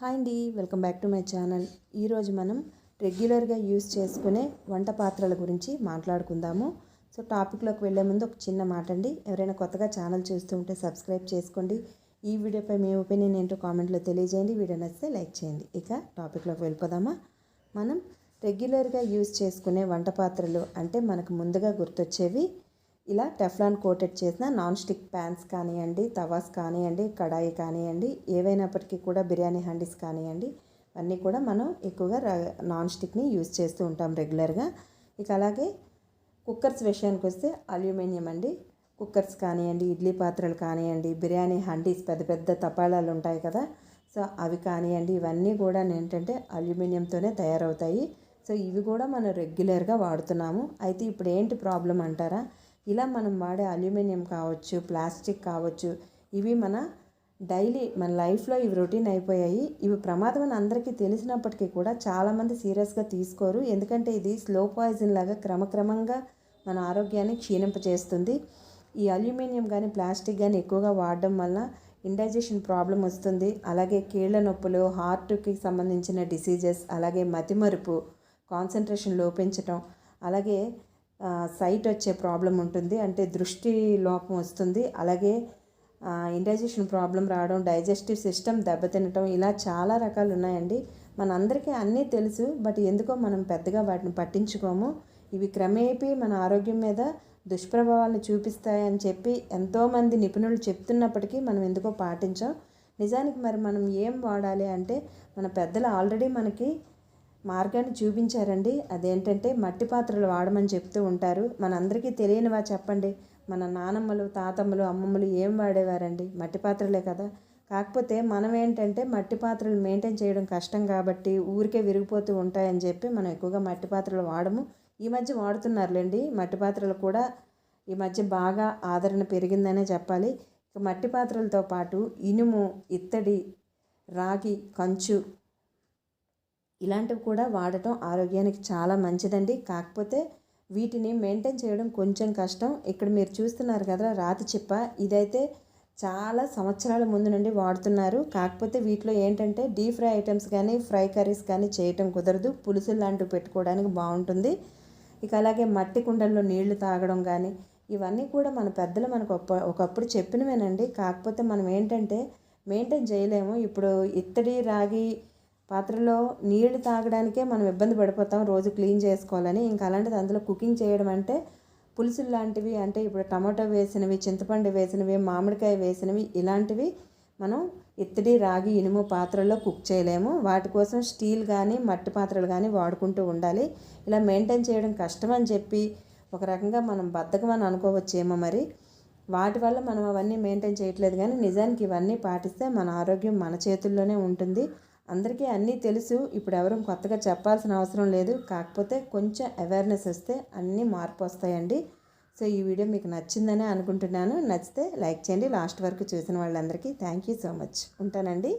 Hi అండి welcome back to my channel. ఈరోజు మనం రెగ్యులర్గా యూజ్ చేసుకునే వంట పాత్రల గురించి మాట్లాడుకుందాము. సో టాపిక్లోకి వెళ్ళే ముందు ఒక చిన్న మాట అండి ఎవరైనా కొత్తగా ఛానల్ చూస్తూ ఉంటే సబ్స్క్రైబ్ చేసుకోండి. ఈ వీడియోపై మీ ఒపీనియన్ ఏంటో కామెంట్లో తెలియజేయండి. వీడియో నచ్చితే లైక్ చేయండి. ఇక టాపిక్లోకి వెళ్ళిపోదామా? మనం రెగ్యులర్గా యూజ్ చేసుకునే వంట పాత్రలు అంటే మనకు ముందుగా గుర్తొచ్చేవి ఇలా టెఫ్లాన్ కోటెడ్ చేసిన నాన్ స్టిక్ ప్యాన్స్ కానివ్వండి తవాస్ కానివ్వండి కడాయి కానివ్వండి ఏవైనప్పటికీ కూడా బిర్యానీ హండీస్ కానివ్వండి అన్నీ కూడా మనం ఎక్కువగా నాన్ స్టిక్ని యూజ్ చేస్తూ ఉంటాం రెగ్యులర్గా. ఇక అలాగే కుక్కర్స్ విషయానికి వస్తే అల్యూమినియం అండి. కుక్కర్స్ కానివ్వండి ఇడ్లీ పాత్రలు కానివ్వండి బిర్యానీ హండీస్ పెద్ద పెద్ద తపాలాలు ఉంటాయి కదా. సో అవి కానివ్వండి ఇవన్నీ కూడా ఏంటంటే అల్యూమినియంతోనే తయారవుతాయి. సో ఇవి కూడా మనం రెగ్యులర్గా వాడుతున్నాము. అయితే ఇప్పుడు ఏంటి ప్రాబ్లం అంటారా? ఇలా మనం వాడే అల్యూమినియం కావచ్చు ప్లాస్టిక్ కావచ్చు ఇవి మన డైలీ మన లైఫ్లో ఇవి రొటీన్ అయిపోయాయి. ఇవి ప్రమాదం అని అందరికీ తెలిసినప్పటికీ కూడా చాలామంది సీరియస్గా తీసుకోరు. ఎందుకంటే ఇది స్లో పాయిజన్ లాగా క్రమక్రమంగా మన ఆరోగ్యాన్ని క్షీణింపచేస్తుంది. ఈ అల్యూమినియం కానీ ప్లాస్టిక్ కానీ ఎక్కువగా వాడడం వల్ల ఇండైజెషన్ ప్రాబ్లం వస్తుంది. అలాగే కీళ్ళ నొప్పులు హార్ట్కి సంబంధించిన డిసీజెస్ అలాగే మతిమరుపు కాన్సన్ట్రేషన్ లోపించటం అలాగే సైట్ వచ్చే ప్రాబ్లం ఉంటుంది. అంటే దృష్టి లోపం వస్తుంది. అలాగే ఇండైజెషన్ ప్రాబ్లం రావడం డైజెస్టివ్ సిస్టమ్ దెబ్బతినటం ఇలా చాలా రకాలు ఉన్నాయండి. మనందరికీ అన్నీ తెలుసు బట్ ఎందుకో మనం పెద్దగా వాటిని పట్టించుకోము. ఇవి క్రమేపీ మన ఆరోగ్యం మీద దుష్ప్రభావాలను చూపిస్తాయని చెప్పి ఎంతోమంది నిపుణులు చెప్తున్నప్పటికీ మనం ఎందుకో పాటించాం. నిజానికి మరి మనం ఏం వాడాలి అంటే మన పెద్దలు ఆల్రెడీ మనకి మార్గాన్ని చూపించారండి. అదేంటంటే మట్టి పాత్రలు వాడమని చెప్తూ ఉంటారు. మనందరికీ తెలియనివా చెప్పండి. మన నానమ్మలు తాతమ్మలు అమ్మమ్మలు ఏం వాడేవారండి? మట్టి పాత్రలే కదా. కాకపోతే మనం ఏంటంటే మట్టి పాత్రలు మెయింటైన్ చేయడం కష్టం కాబట్టి ఊరికే విరిగిపోతూ ఉంటాయని చెప్పి మనం ఎక్కువగా మట్టి పాత్రలు వాడము. ఈ మధ్య వాడుతున్నారులేండి. మట్టి పాత్రలు కూడా ఈ మధ్య బాగా ఆదరణ పెరిగిందనే చెప్పాలి. ఇక మట్టి పాత్రలతో పాటు ఇనుము ఇత్తడి రాగి కంచు ఇలాంటివి కూడా వాడటం ఆరోగ్యానికి చాలా మంచిదండి. కాకపోతే వీటిని మెయింటైన్ చేయడం కొంచెం కష్టం. ఇక్కడ మీరు చూస్తున్నారు కదా రాతి చిప్ప. ఇదైతే చాలా సంవత్సరాల ముందు నుండి వాడుతున్నారు. కాకపోతే వీటిలో ఏంటంటే డీప్ ఫ్రై ఐటమ్స్ కానీ ఫ్రై కర్రీస్ కానీ చేయటం కుదరదు. పులుసులు లాంటివి పెట్టుకోవడానికి బాగుంటుంది. ఇక అలాగే మట్టి కుండల్లో నీళ్ళు తాగడం కానీ ఇవన్నీ కూడా మన పెద్దలు మనకు ఒకప్పుడు చెప్పినవేనండి. కాకపోతే మనం ఏంటంటే మెయింటైన్ చేయలేము. ఇప్పుడు ఇత్తడి రాగి పాత్రలో నీళ్ళు తాగడానికే మనం ఇబ్బంది పడిపోతాం. రోజు క్లీన్ చేసుకోవాలని. ఇంకా అలాంటిది అందులో కుకింగ్ చేయడం అంటే పులుసులు లాంటివి అంటే ఇప్పుడు టమాటో వేసినవి చింతపండు వేసినవి మామిడికాయ వేసినవి ఇలాంటివి మనం ఇత్తడి రాగి ఇనుము పాత్రల్లో కుక్ చేయలేము. వాటి కోసం స్టీల్ కానీ మట్టి పాత్రలు కానీ వాడుకుంటూ ఉండాలి. ఇలా మెయింటైన్ చేయడం కష్టం అని చెప్పి ఒక రకంగా మనం బద్ధకం అని అనుకోవచ్చేమో మరి. వాటి వల్ల మనం అవన్నీ మెయింటైన్ చేయట్లేదు కానీ నిజానికి ఇవన్నీ పాటిస్తే మన ఆరోగ్యం మన చేతుల్లోనే ఉంటుంది. అందరికీ అన్నీ తెలుసు. ఇప్పుడు ఎవరు కొత్తగా చెప్పాల్సిన అవసరం లేదు. కాకపోతే కొంచెం అవేర్నెస్ వస్తే అన్నీ మార్పు వస్తాయండి సో ఈ వీడియో మీకు నచ్చిందని అనుకుంటున్నాను. నచ్చితే లైక్ చేయండి. లాస్ట్ వరకు చూసిన వాళ్ళందరికీ థ్యాంక్ యూ సో మచ్. ఉంటానండి.